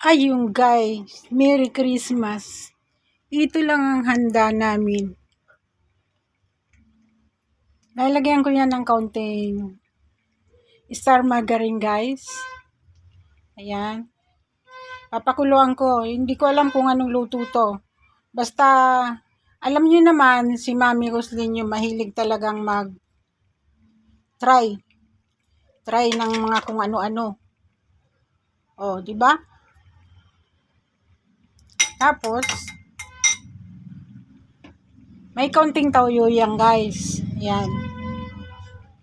Ayun guys, Merry Christmas. Ito lang ang handa namin. Lalagyan ko yan ng kaunting star margarine guys. Ayan. Papakuluan ko. Hindi ko alam kung anong luto to. Basta, alam niyo naman, si Mami Roslyn yung mahilig talagang mag try. Try ng mga kung ano-ano. Oh, di ba? Tapos, may kaunting toyo yan guys. Yan.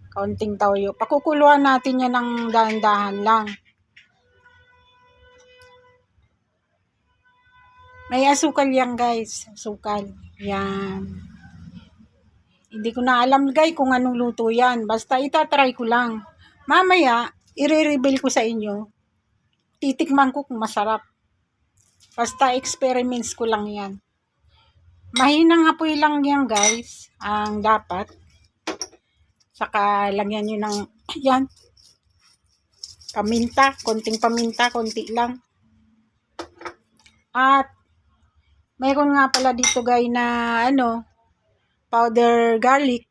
Kaunting toyo. Pakukuluan natin yan ng dahan-dahan lang. May asukal yan guys. Asukal. Yan. Hindi ko na alam guys kung anong luto yan. Basta itatry ko lang. Mamaya, i-reveal ko sa inyo. Titikman ko kung masarap. Basta experiments ko lang yan. Mahinang apoy lang yan guys. Ang dapat. Saka lagyan nyo ng, yan. Paminta. Konting paminta. Konti lang. At, mayroon nga pala dito guys na, ano, powder garlic.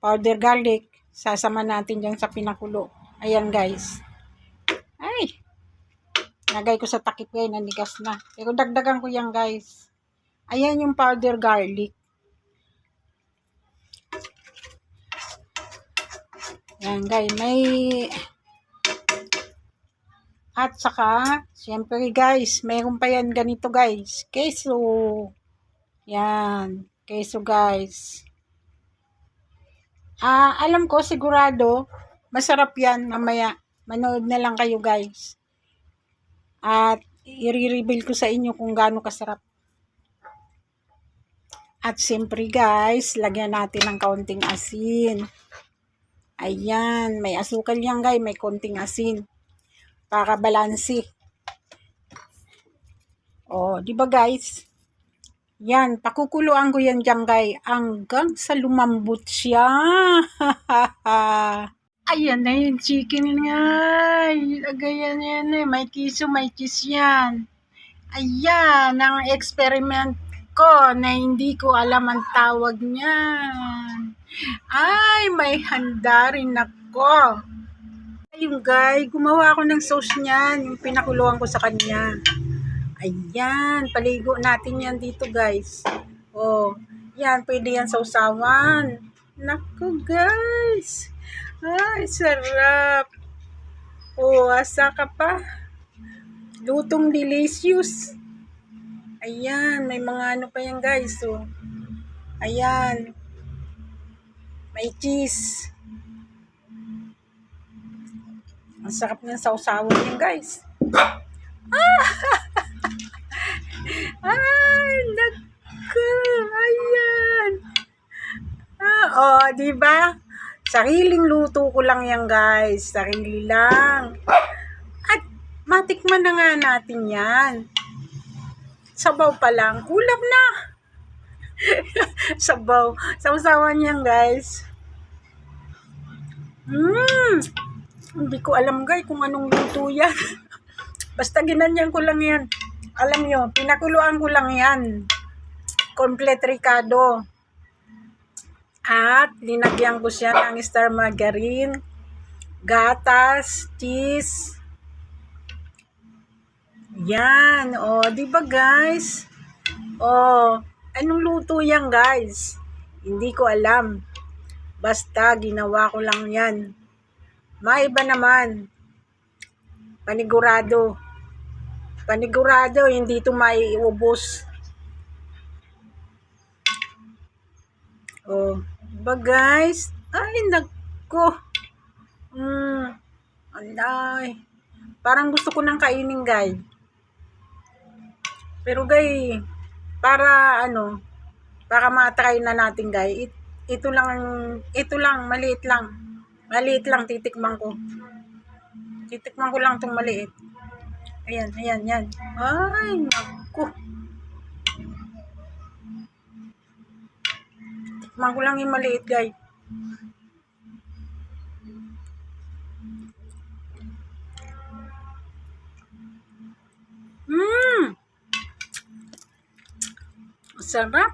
Powder garlic. Sasama natin dyan sa pinakulo. Ayan guys. Ay, Lagay ko sa takip ngayon, nanigas na. Pero dagdagan ko yan, guys. Ayan yung powder garlic. Yan, guys. May... At saka, siyempre, guys, mayroon pa yan ganito, guys. Keso. Yan. Keso, guys. Ah, alam ko, sigurado, masarap yan mamaya. Manood na lang kayo, guys. At i-reveal ko sa inyo kung gaano kasarap. At siyempre guys, lagyan natin ng kaunting asin. Ayan, may asukal yan guys, may kaunting asin. Para balansi. Oh, di ba guys? Yan, pakukuluan ko yan dyan guys, hanggang sa lumambot siya. Ayan na yung chicken nga. Agayan yan eh. May kiso, may cheese yan. Ayan, ang experiment ko na hindi ko alam ang tawag niyan. Ay, may handa rin ako. Ayun guys, gumawa ako ng sauce niyan. Yung pinakuluan ko sa kanya. Ayan, paligo natin yan dito guys. Oh, yan, pwede yan sa usawan. Naku guys. Ay, sarap. Oh, asa ka pa. Lutong delicious. Ayan, may mga ano pa yan guys. Oh. Ayan. May cheese. Ang sarap ng sausawan yan guys. Ah! Ay, naku. Ayan. Ah, oh, di ba? Sariling luto ko lang yan, guys. Sarili lang. At matikman na nga natin yan. Sabaw pa lang. Ulap na. Sabaw. Sausawan yan, guys. Mmm. Hindi ko alam, guys, kung anong luto yan. Basta ginanyan ko lang yan. Alam nyo, pinakuluan ko lang yan. Complete Ricardo. At linagyan ko siya ng star margarine, gatas, cheese. Yan. O, oh, di ba guys? Oh, anong luto yan guys? Hindi ko alam. Basta ginawa ko lang yan. Maiba naman. Panigurado. Panigurado, hindi ito maiubos. Oh, ba guys? Ay, nagko. Hmm. Alay. Parang gusto ko nang kainin, guys. Pero guys, para ano, para ma-try na natin, guys. It, ito lang, ito lang, maliit lang. Maliit lang, titikman ko. Titikman ko lang tong maliit. Ayan, ayan, yan. Ay, naku. Tikman ko lang yung maliit, guys. Mmm! Sarap!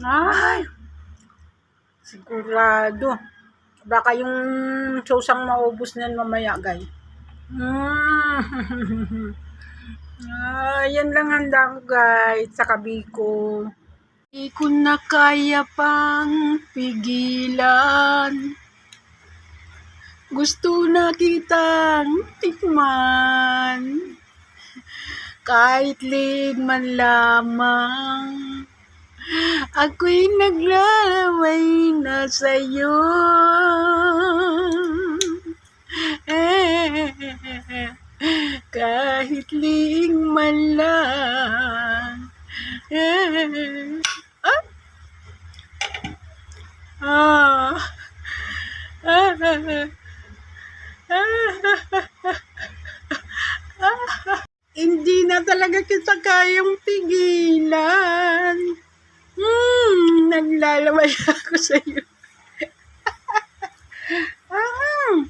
Ay! Sigurado. Baka yung sosang maubos na mamaya, guys. Mmm! ah, yan lang handa ko, guys, sa kabiko. Di ko na kaya pang pigilan. Gusto na kitang tikman. Kahit lid man lamang. Ako'y naglalaway na sa'yo. Kahit ling man lang. Ah. Ah. Hindi na talaga kita kayang pigilan. Hmm, naglalaway ako sa iyo. ah.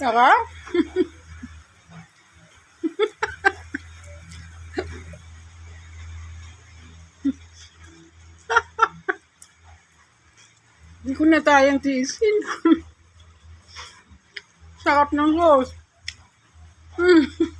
Tara? Hindi ko na tayang tiisin. Sarap ng sauce. Mm.